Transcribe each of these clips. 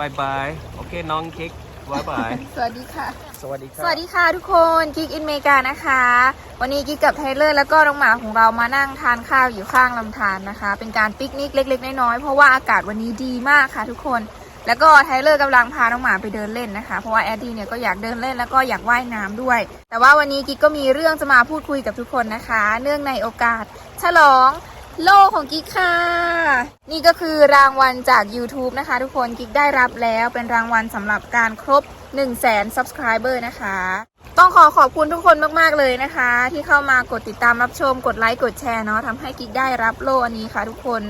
บายบาย โอเคน้องคิกบายบาย สวัสดีค่ะ สวัสดีครัสวัสดีค่ะทุกคนกิ๊กอินเมกานะคะ วันนี้กิ๊กกับไทเลอร์แล้วก็น้องหมาของเรามานั่งทานข้าวอยู่ข้างลำธารนะคะ เป็นการปิกนิกเล็ก ๆ น้อยๆเพราะว่าอากาศวันนี้ดีมากค่ะทุกคน แล้วก็ไทเลอร์กำลังพาน้องหมาไปเดินเล่นนะคะ เพราะว่าแอดดี้เนี่ยก็อยากเดินเล่นแล้วก็อยากว่ายน้ำด้วย แต่ว่าวันนี้กิ๊กก็มีเรื่องจะมาพูดคุยกับทุกคนนะคะ เนื่องในโอกาส ฉลอง โล่ของกิ๊กค่ะ นี่ก็คือรางวัลจาก YouTube นะคะ ทุกคนกิ๊กได้รับแล้วเป็นรางวัลสำหรับการครบ 1 0 0 0 0แสน subscriber นะคะ ต้องขอขอบคุณทุกคนมาก ๆ เลยนะคะ ที่เข้ามากดติดตามรับชม กดไลค์ กดแชร์เนาะทำให้กิ๊กได้รับโล่อันนี้ค่ะ ทุกคน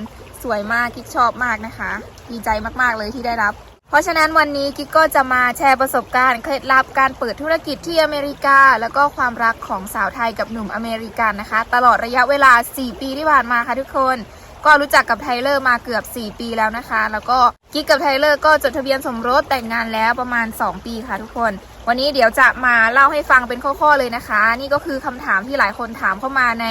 สวยมากกิ๊กชอบมากนะคะ ดีใจมาก ๆ เลยที่ได้รับ เพราะฉะนั้นวันนี้กิ๊กก็จะมาแชร์ประสบการณ์เคล็ดลับการเปิดธุรกิจที่อเมริกา แล้วก็ความรักของสาวไทยกับหนุ่มอเมริกันนะคะ ตลอดระยะเวลา 4 ปีที่ผ่านมาค่ะทุกคน ก็รู้จักกับไทเลอร์มาเกือบ 4 ปีแล้วนะคะ แล้วก็กิ๊กกับไทเลอร์ก็จดทะเบียนสมรสแต่งงานแล้วประมาณ 2 ปีค่ะทุกคน วันนี้เดี๋ยวจะมาเล่าให้ฟังเป็นข้อๆเลยนะคะ นี่ก็คือคำถามที่หลายคนถามเข้ามาใน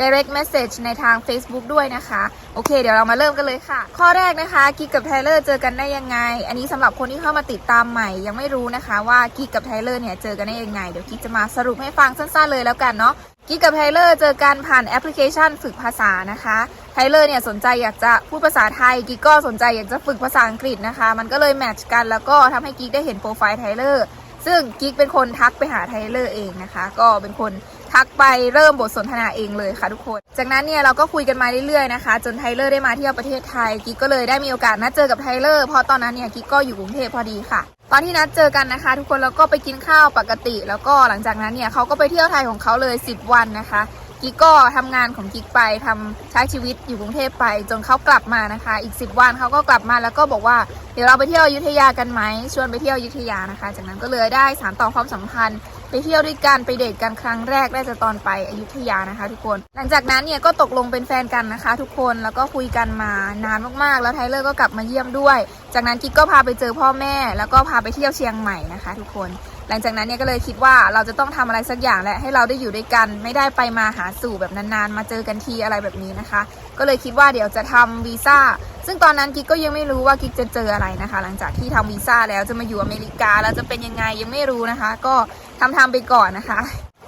direct message ในทาง Facebook ด้วยนะคะ โอเค เดี๋ยวเรามาเริ่มกันเลยค่ะ ข้อแรกนะคะกิ๊กกับไทเลอร์เจอกันได้ยังไง อันนี้สำหรับคนที่เข้ามาติดตามใหม่ ยังไม่รู้นะคะว่ากิ๊กกับไทเลอร์เนี่ยเจอกันได้ยังไง เดี๋ยวกิ๊กจะมาสรุปให้ฟังสั้นๆเลยแล้วกันเนาะกิ๊กกับไทเลอร์เจอกันผ่านแอปพลิเคชันฝึกภาษานะคะ ไทเลอร์เนี่ยสนใจอยากจะพูดภาษาไทยกิ๊กก็สนใจอยากจะฝึกภาษาอังกฤษนะคะ มันก็เลยแมทช์กันแล้วก็ทำให้กิ๊กได้เห็นโปรไฟล์ไทเลอร์ซึ่งกิ๊กเป็นคนทักไปหาไทเลอร์เองนะคะ ก็เป็นคนทักไปเริ่มบทสนทนาเองเลยค่ะทุกคน จากนั้นเนี่ยเราก็คุยกันมาเรื่อยๆนะคะ จนไทเลอร์ได้มาเที่ยวประเทศไทยกิ๊กก็เลยได้มีโอกาสนัดเจอกับไทเลอร์เพราะตอนนั้นเนี่ยกิ๊กก็อยู่กรุงเทพพอดีค่ะ ตอนที่นัดเจอกันนะคะ ทุกคนแล้วก็ไปกินข้าวปกติ แล้วก็หลังจากนั้นเนี่ยเขาก็ไปเที่ยวไทยของเขาเลย 10 วันนะคะ กิ๊กก็ทำงานของกิ๊กไปทำใช้ชีวิตอยู่กรุงเทพไป จนเขากลับมานะคะ อีก 10 วันเขาก็กลับมาแล้วก็บอกว่าเดี๋ยวเราไปเที่ยวอยุธยากันไหมชวนไปเที่ยวอยุธยานะคะ จากนั้นก็เลยได้สานต่อความสัมพันธ์ ไปเที่ยวด้วยกันไปเดทกันครั้งแรกได้จะตอนไปอยุธยานะคะ ทุกคน หลังจากนั้นเนี่ยก็ตกลงเป็นแฟนกันนะคะ ทุกคนแล้วก็คุยกันมานานมากๆ แล้วไทเลอร์ก็กลับมาเยี่ยมด้วย จากนั้นกิ๊กก็พาไปเจอพ่อแม่ แล้วก็พาไปเที่ยวเชียงใหม่นะคะ ทุกคน หลังจากนั้นเนี่ยก็เลยคิดว่าเราจะต้องทำอะไรสักอย่างแหละให้เราได้อยู่ด้วยกัน ไม่ได้ไปมาหาสู่แบบนานๆ มาเจอกันทีอะไรแบบนี้นะคะ ก็เลยคิดว่าเดี๋ยวจะทำวีซ่าซึ่งตอนนั้นกิ๊กก็ยังไม่รู้ว่ากิ๊กจะเจออะไรนะคะ หลังจากที่ทำวีซ่าแล้วจะมาอยู่อเมริกาแล้วจะเป็นยังไงยังไม่รู้นะคะ ก็ทำทำไปก่อนนะคะ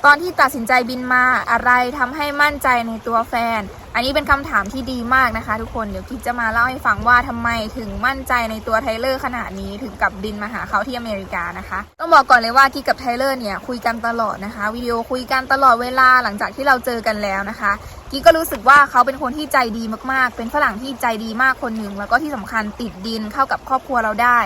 ตอนที่ตัดสินใจบินมาอะไรทำให้มั่นใจในตัวแฟน อันนี้เป็นคำถามที่ดีมากนะคะ ทุกคนเดี๋ยวกิ๊กจะมาเล่าให้ฟังว่าทำไมถึงมั่นใจในตัวไทเลอร์ขนาดนี้ถึงกับบินมาหาเขาที่อเมริกานะคะ ต้องบอกก่อนเลยว่ากิ๊กกับไทเลอร์เนี่ยคุยกันตลอดนะคะ วิดีโอคุยกันตลอดเวลาหลังจากที่เราเจอกันแล้วนะคะกิ๊กก็รู้สึกว่าเขาเป็นคนที่ใจดีมากๆ เป็นฝรั่งที่ใจดีมากคนหนึ่งแล้วก็ที่สำคัญติดดินเข้ากับครอบครัวเราได้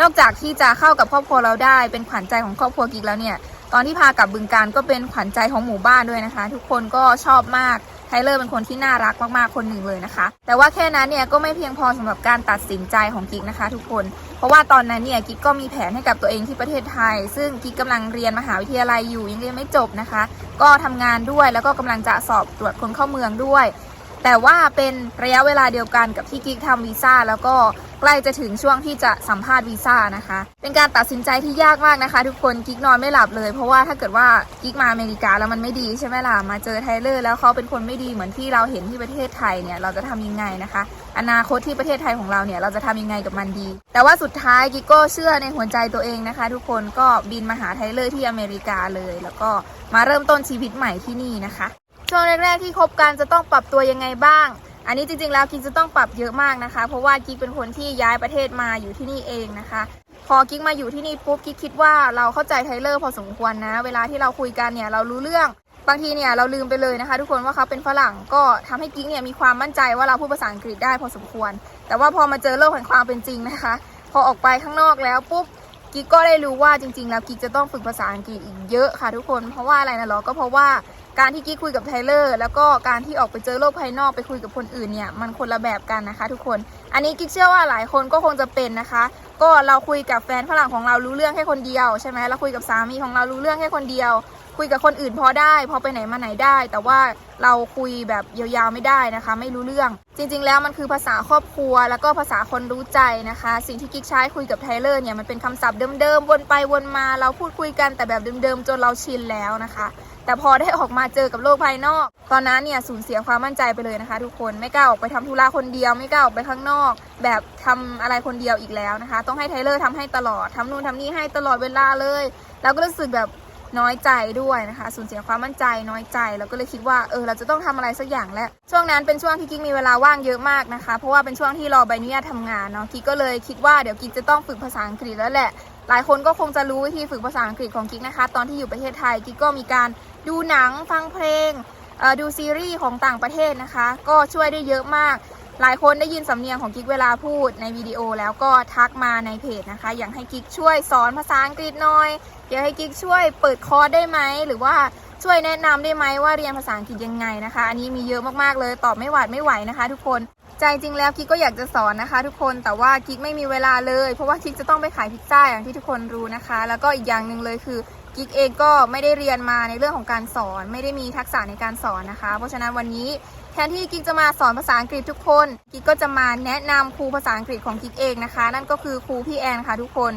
นอกจากที่จะเข้ากับครอบครัวเราได้ เป็นขวัญใจของครอบครัวกิ๊กแล้วเนี่ยตอนที่พากลับบึงการก็เป็นขวัญใจของหมู่บ้านด้วยนะคะ ทุกคนก็ชอบมาก เลอร์เป็นคนที่น่ารักมากๆคนหนึ่งเลยนะคะ แต่ว่าแค่นั้นเนี่ยก็ไม่เพียงพอสำหรับการตัดสินใจของกิ๊กนะคะ ทุกคน เพราะว่าตอนนั้นเนี่ยกิ๊กก็มีแผนให้กับตัวเองที่ประเทศไทย ซึ่งกิ๊กกำลังเรียนมหาวิทยาลัยอยู่ยังเรียนไม่จบนะคะ ก็ทำงานด้วยแล้วก็กำลังจะสอบตรวจคนเข้าเมืองด้วย แต่ว่าเป็นระยะเวลาเดียวกันกับที่กิ๊กทำวีซ่าแล้วก็ ใกล้จะถึงช่วงที่จะสัมภาษณ์วีซ่านะคะ เป็นการตัดสินใจที่ยากมากนะคะ ทุกคนกิ๊กนอนไม่หลับเลย เพราะว่าถ้าเกิดว่ากิ๊กมาอเมริกาแล้วมันไม่ดีใช่ไหมล่ะมาเจอไทเลอร์แล้วเขาเป็นคนไม่ดีเหมือนที่เราเห็นที่ประเทศไทยเนี่ยเราจะทำยังไงนะคะ อนาคตที่ประเทศไทยของเราเนี่ยเราจะทำยังไงกับมันดี แต่ว่าสุดท้ายกิ๊กก็เชื่อในหัวใจตัวเองนะคะ ทุกคนก็บินมาหาไทเลอร์ที่อเมริกาเลย แล้วก็มาเริ่มต้นชีวิตใหม่ที่นี่นะคะช่วงแรกๆที่คบกันจะต้องปรับตัวยังไงบ้าง อันนี้จริงๆแล้วกิ๊กจะต้องปรับเยอะมากนะคะ เพราะว่ากิ๊กเป็นคนที่ย้ายประเทศมาอยู่ที่นี่เองนะคะ พอกิ๊กมาอยู่ที่นี่ปุ๊บกิ๊กคิดว่าเราเข้าใจไทเลอร์พอสมควรนะ เวลาที่เราคุยกันเนี่ยเรารู้เรื่องบางทีเนี่ยเราลืมไปเลยนะคะ ทุกคนว่าเขาเป็นฝรั่งก็ทำให้กิ๊กเนี่ยมีความมั่นใจว่าเราพูดภาษาอังกฤษได้พอสมควร แต่ว่าพอมาเจอโลกแห่งความเป็นจริงนะคะ พอออกไปข้างนอกแล้วปุ๊บกิ๊กก็ได้รู้ว่าจริง ๆ แล้วกิ๊กจะต้องฝึกภาษาอังกฤษอีกเยอะค่ะทุกคนเพราะว่าอะไรนะหรอก็เพราะว่า การที่กิ๊กคุยกับไทเลอร์ แล้วก็การที่ออกไปเจอโลกภายนอกไปคุยกับคนอื่นเนี่ยมันคนละแบบกันนะคะทุกคน อันนี้กิ๊กเชื่อว่าหลายคนก็คงจะเป็นนะคะ ก็เราคุยกับแฟนฝรั่งของเรารู้เรื่องแค่คนเดียวใช่ไหมเราคุยกับสามีของเรารู้เรื่องแค่คนเดียว คุยกับคนอื่นพอได้ พอไปไหนมาไหนได้ แต่ว่าเราคุยแบบยาวๆไม่ได้นะคะ ไม่รู้เรื่อง จริง ๆ แล้วมันคือภาษาครอบครัว แล้วก็ภาษาคนรู้ใจนะคะ สิ่งที่กิ๊กใช้คุยกับไทเลอร์เนี่ยมันเป็นคำศัพท์เดิมๆวนไปวนมา เราพูดคุยกันแต่แบบเดิมๆจนเราชินแล้วนะคะ แต่พอได้ออกมาเจอกับโลกภายนอก ตอนนั้นเนี่ยสูญเสียความมั่นใจไปเลยนะคะ ทุกคนไม่กล้าออกไปทำธุระคนเดียวไม่กล้าออกไปข้างนอก แบบทำอะไรคนเดียวอีกแล้วนะคะ ต้องให้ไทเลอร์ทำให้ตลอดทำนู่นทำนี่ให้ตลอดเวลาเลย แล้วก็รู้สึกแบบ น้อยใจด้วยนะคะสูญเสียความมั่นใจน้อยใจแล้วก็เลยคิดว่าเออเราจะต้องทำอะไรสักอย่างแล้วช่วงนั้นเป็นช่วงที่กิ๊กมีเวลาว่างเยอะมากนะคะ เพราะว่าเป็นช่วงที่รอใบอนุญาตทำงานเนาะกิ๊กก็เลยคิดว่าเดี๋ยวกิ๊กจะต้องฝึกภาษาอังกฤษแล้วแหละ หลายคนก็คงจะรู้วิธีฝึกภาษาอังกฤษของกิ๊กนะคะ ตอนที่อยู่ประเทศไทยกิ๊กก็มีการดูหนังฟังเพลงดูซีรีส์ของต่างประเทศนะคะ ก็ช่วยได้เยอะมาก หลายคนได้ยินสำเนียงของกิ๊กเวลาพูดในวิดีโอแล้วก็ทักมาในเพจนะคะ อยากให้กิ๊กช่วยสอนภาษาอังกฤษหน่อยอยากให้กิ๊กช่วยเปิดคอร์สได้ไหมหรือว่าช่วยแนะนำได้ไหมว่าเรียนภาษาอังกฤษยังไงนะคะ อันนี้มีเยอะมากๆเลยตอบไม่หวาดไม่ไหวนะคะ ทุกคนใจจริงแล้วกิ๊กก็อยากจะสอนนะคะ ทุกคนแต่ว่ากิ๊กไม่มีเวลาเลยเพราะว่ากิ๊กจะต้องไปขายพิซซ่าอย่างที่ทุกคนรู้นะคะ แล้วก็อีกอย่างหนึ่งเลยคือกิ๊กเองก็ไม่ได้เรียนมาในเรื่องของการสอน ไม่ได้มีทักษะในการสอนนะคะ เพราะฉะนั้นวันนี้ แทนที่กิ๊กจะมาสอนภาษาอังกฤษทุกคน กิ๊กก็จะมาแนะนำครูภาษาอังกฤษของกิ๊กเองนะคะ นั่นก็คือครูพี่แอนค่ะทุกคน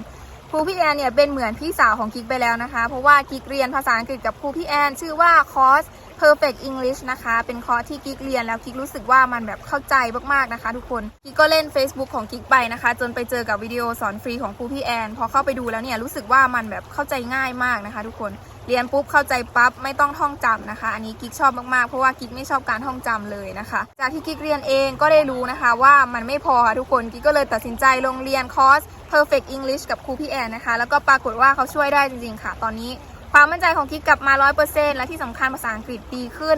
ครูพี่แอนเนี่ยเป็นเหมือนพี่สาวของกิ๊กไปแล้วนะคะ เพราะว่ากิ๊กเรียนภาษาอังกฤษกับครูพี่แอน ชื่อว่าคอร์ส Perfect English นะคะ เป็นคอร์สที่กิ๊กเรียนแล้วกิ๊กรู้สึกว่ามันแบบเข้าใจมากๆนะคะ ทุกคน กิ๊กก็เล่น Facebook ของกิ๊กไปนะคะ จนไปเจอกับวิดีโอสอนฟรีของครูพี่แอน พอเข้าไปดูแล้วเนี่ยรู้สึกว่ามันแบบเข้าใจง่ายมากนะคะ ทุกคน เรียนปุ๊บเข้าใจปั๊บไม่ต้องท่องจำนะคะ อันนี้กิ๊กชอบมากๆเพราะว่ากิ๊กไม่ชอบการท่องจำเลยนะคะ จากที่กิ๊กเรียนเองก็ได้รู้นะคะ ว่ามันไม่พอทุกคนกิ๊กก็เลยตัดสินใจลงเรียนคอร์ส Perfect English กับครูพี่แอนนะคะ แล้วก็ปรากฏว่าเขาช่วยได้จริงๆค่ะ ตอนนี้ความมั่นใจของกิ๊กกลับมา 100%และที่สำคัญภาษาอังกฤษดีขึ้น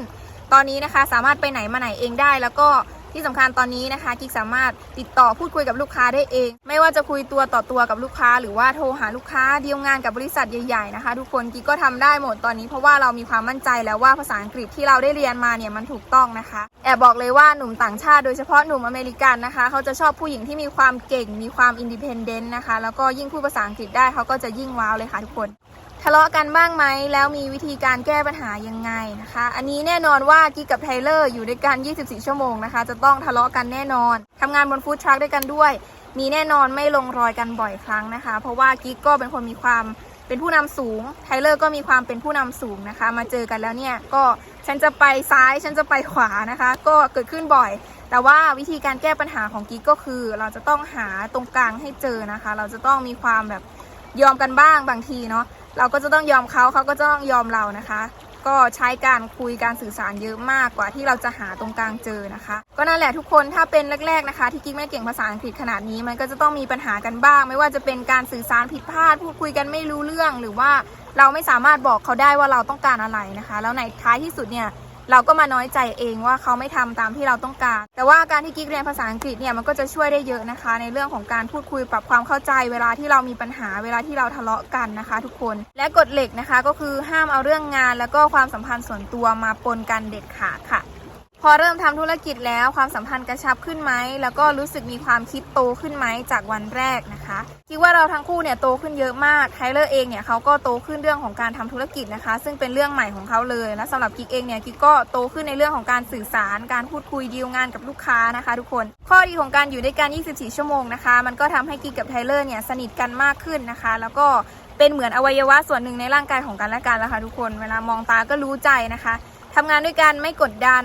ตอนนี้นะคะสามารถไปไหนมาไหนเองได้แล้วก็ ที่สำคัญตอนนี้นะคะกิ๊กสามารถติดต่อพูดคุยกับลูกค้าได้เอง ไม่ว่าจะคุยตัวต่อตัวกับลูกค้า หรือว่าโทรหาลูกค้าดีลงานกับบริษัทใหญ่ๆนะคะ ทุกคนกิ๊กก็ทำได้หมดตอนนี้เพราะว่าเรามีความมั่นใจแล้วว่าภาษาอังกฤษที่เราได้เรียนมาเนี่ยมันถูกต้องนะคะแอบบอกเลยว่าหนุ่มต่างชาติโดยเฉพาะหนุ่มอเมริกันนะคะ เขาจะชอบผู้หญิงที่มีความเก่ง มีความอินดิเพนเดนต์นะคะ แล้วก็ยิ่งพูดภาษาอังกฤษได้เขาก็จะยิ่งว้าวเลยค่ะทุกคน ทะเลาะกันบ้างไหมแล้วมีวิธีการแก้ปัญหายังไงนะคะ อันนี้แน่นอนว่ากิ๊กกับไทเลอร์อยู่ด้วยกัน 24 ชั่วโมงนะคะ จะต้องทะเลาะกันแน่นอนทำงานบนฟู้ดทรัคด้วยกันด้วย มีแน่นอนไม่ลงรอยกันบ่อยครั้งนะคะ เพราะว่ากิ๊กก็เป็นคนมีความเป็นผู้นำสูงไทเลอร์ก็มีความเป็นผู้นำสูงนะคะ มาเจอกันแล้วเนี่ยก็ฉันจะไปซ้ายฉันจะไปขวานะคะ ก็เกิดขึ้นบ่อยแต่ว่าวิธีการแก้ปัญหาของกิ๊กก็คือ เราจะต้องหาตรงกลางให้เจอนะคะ เราจะต้องมีความแบบยอมกันบ้างบางทีเนาะ เราก็จะต้องยอมเขาเขาก็จะต้องยอมเรานะคะ ก็ใช้การคุยการสื่อสารเยอะมากกว่าที่เราจะหาตรงกลางเจอนะคะ ก็นั่นแหละทุกคนถ้าเป็นแรก ๆนะคะ ที่กิ๊กไม่เก่งภาษาอังกฤษขนาดนี้มันก็จะต้องมีปัญหากันบ้าง ไม่ว่าจะเป็นการสื่อสารผิดพลาด พูดคุยกันไม่รู้เรื่องหรือว่าเราไม่สามารถบอกเขาได้ว่าเราต้องการอะไรนะคะ แล้วในท้ายที่สุดเนี่ย เราก็มาน้อยใจเองว่าเขาไม่ทำตามที่เราต้องการ แต่ว่าการที่กิ๊กเรียนภาษาอังกฤษเนี่ยมันก็จะช่วยได้เยอะนะคะ ในเรื่องของการพูดคุยปรับความเข้าใจ เวลาที่เรามีปัญหาเวลาที่เราทะเลาะกันนะคะ ทุกคน และกฎเหล็กนะคะก็คือห้ามเอาเรื่องงาน แล้วก็ความสัมพันธ์ส่วนตัวมาปนกันเด็ดขาดค่ะ พอเริ่มทำธุรกิจแล้วความสัมพันธ์กระชับขึ้นไหมแล้วก็รู้สึกมีความคิดโตขึ้นไหมจากวันแรกนะคะคิดว่าเราทั้งคู่เนี่ยโตขึ้นเยอะมากไทเลอร์เองเนี่ยเขาก็โตขึ้นเรื่องของการทำธุรกิจนะคะ ซึ่งเป็นเรื่องใหม่ของเขาเลยและสำหรับกิ๊กเองเนี่ยกิ๊กก็โตขึ้นในเรื่องของการสื่อสาร การพูดคุยดีลงานกับลูกค้านะคะ ทุกคน ข้อดีของการอยู่ด้วยกัน 24 ชั่วโมงนะคะ มันก็ทำให้กิ๊กกับไทเลอร์เนี่ยสนิทกันมากขึ้นนะคะ แล้วก็เป็นเหมือนอวัยวะส่วนหนึ่งในร่างกายของกันและกันแล้วค่ะทุกคน เวลามองตาก็รู้ใจนะคะ ทำงานด้วยกันไม่กดดัน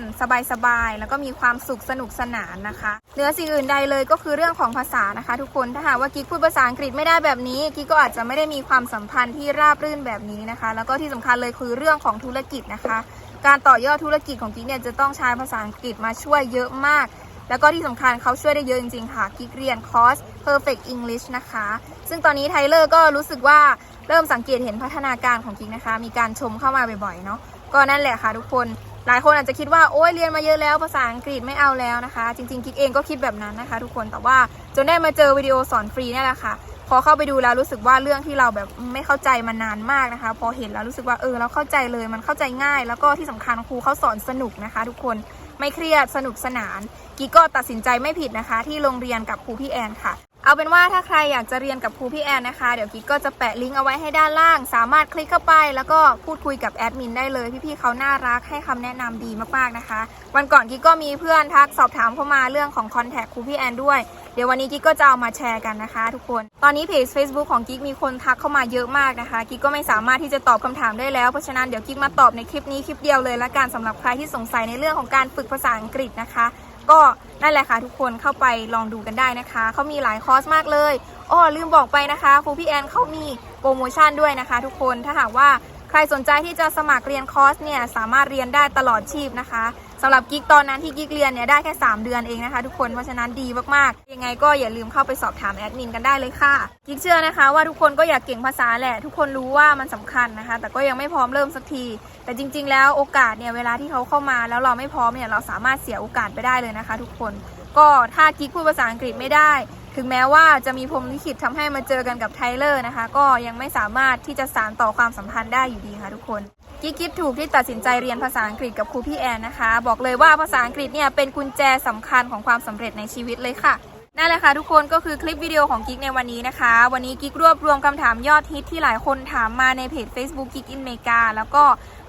สบายๆ แล้วก็มีความสุขสนุกสนานนะคะเหนือสิ่งอื่นใดเลยก็คือเรื่องของภาษานะคะ ทุกคนถ้าหากว่ากิ๊กพูดภาษาอังกฤษไม่ได้แบบนี้กิ๊กก็อาจจะไม่ได้มีความสัมพันธ์ที่ราบรื่นแบบนี้นะคะ แล้วก็ที่สำคัญเลยคือเรื่องของธุรกิจนะคะ การต่อยอดธุรกิจของกิ๊กเนี่ยจะต้องใช้ภาษาอังกฤษมาช่วยเยอะมากแล้วก็ที่สำคัญเขาช่วยได้เยอะจริง ๆ ค่ะกิ๊กเรียนคอร์ส Perfect English นะคะ ซึ่งตอนนี้ไทเลอร์ก็รู้สึกว่าเริ่มสังเกตเห็นพัฒนาการของกิ๊กนะคะ มีการชมเข้ามาบ่อยๆ เนาะ ก็นั่นแหละค่ะทุกคน หลายคนอาจจะคิดว่าโอ้ยเรียนมาเยอะแล้วภาษาอังกฤษไม่เอาแล้วนะคะ จริงๆกิ๊กเองก็คิดแบบนั้นนะคะ ทุกคนแต่ว่าจนได้มาเจอวิดีโอสอนฟรีนี่แหละค่ะพอเข้าไปดูแล้วรู้สึกว่าเรื่องที่เราแบบไม่เข้าใจมานานมากนะคะ พอเห็นแล้วรู้สึกว่าเออเราเข้าใจเลยมันเข้าใจง่าย แล้วก็ที่สำคัญครูเขาสอนสนุกนะคะ ทุกคนไม่เครียดสนุกสนานกิ๊กก็ตัดสินใจไม่ผิดนะคะ ที่โรงเรียนกับครูพี่แอนค่ะ เอาเป็นว่าถ้าใครอยากจะเรียนกับครูพี่แอนนะคะ เดี๋ยวกิ๊กก็จะแปะลิงก์เอาไว้ให้ด้านล่าง สามารถคลิกเข้าไป แล้วก็พูดคุยกับแอดมินได้เลย พี่ๆเขาน่ารักให้คำแนะนำดีมากๆนะคะ วันก่อนกิ๊กก็มีเพื่อนทักสอบถามเข้ามาเรื่องของคอนแทคครูพี่แอนด้วย เดี๋ยววันนี้กิ๊กก็จะเอามาแชร์กันนะคะ ทุกคน ตอนนี้เพจ Facebook ของกิ๊กมีคนทักเข้ามาเยอะมากนะคะ กิ๊กก็ไม่สามารถที่จะตอบคำถามได้แล้ว เพราะฉะนั้นเดี๋ยวกิ๊กมาตอบในคลิปนี้คลิปเดียวเลยละกันสำหรับใครที่สงสัยในเรื่องของการฝึกภาษาอังกฤษนะคะ ก็นั่นแหละค่ะทุกคนเข้าไปลองดูกันได้นะคะ เขามีหลายคอร์สมากเลยอ้อลืมบอกไปนะคะครูพี่แอนเขามีโปรโมชั่นด้วยนะคะ ทุกคนถ้าหากว่าใครสนใจที่จะสมัครเรียนคอร์สเนี่ยสามารถเรียนได้ตลอดชีพนะคะำหรับกิ๊กตอนนั้นที่กิ๊กเรียนเนี่ยได้แค่ 3 เดือนเองนะคะ ทุกคนเพราะฉะนั้นดีมากๆยังไงก็อย่าลืมเข้าไปสอบถามแอดมินกันได้เลยค่ะกิ๊กเชื่อนะคะว่าทุกคนก็อยากเก่งภาษาแหละ ทุกคนรู้ว่ามันสำคัญนะคะ แต่ก็ยังไม่พร้อมเริ่มสักที แต่จริง ๆ แล้วโอกาสเนี่ยเวลาที่เขาเข้ามาแล้วเราไม่พร้อมเนี่ยเราสามารถเสียโอกาสไปได้เลยนะคะ ทุกคนก็ถ้ากิ๊กพูดภาษาอังกฤษไม่ได้ ถึงแม้ว่าจะมีพรมลิขิตทำให้มาเจอกันกับไทเลอร์นะคะ ก็ยังไม่สามารถที่จะสานต่อความสัมพันธ์ได้อยู่ดีค่ะทุกคนกิ๊กคิดถูกที่ตัดสินใจเรียนภาษาอังกฤษกับครูพี่แอนนะคะ บอกเลยว่าภาษาอังกฤษเนี่ยเป็นกุญแจสำคัญของความสำเร็จในชีวิตเลยค่ะนั่นแหละค่ะทุกคนก็คือคลิปวิดีโอของกิ๊กในวันนี้นะคะ วันนี้กิ๊กรวบรวมคำถามยอดฮิตที่หลายคนถามมาในเพจ Facebook กิ๊กอินเมกาแล้วก็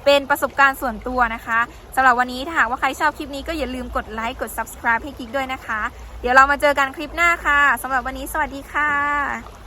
เป็นประสบการณ์ส่วนตัวนะคะสำหรับวันนี้ถ้าหากว่าใครชอบคลิปนี้ก็อย่าลืมกดไลค์กด subscribe ให้กิ๊กด้วยนะคะ เดี๋ยวเรามาเจอกันคลิปหน้าค่ะสำหรับวันนี้สวัสดีค่ะ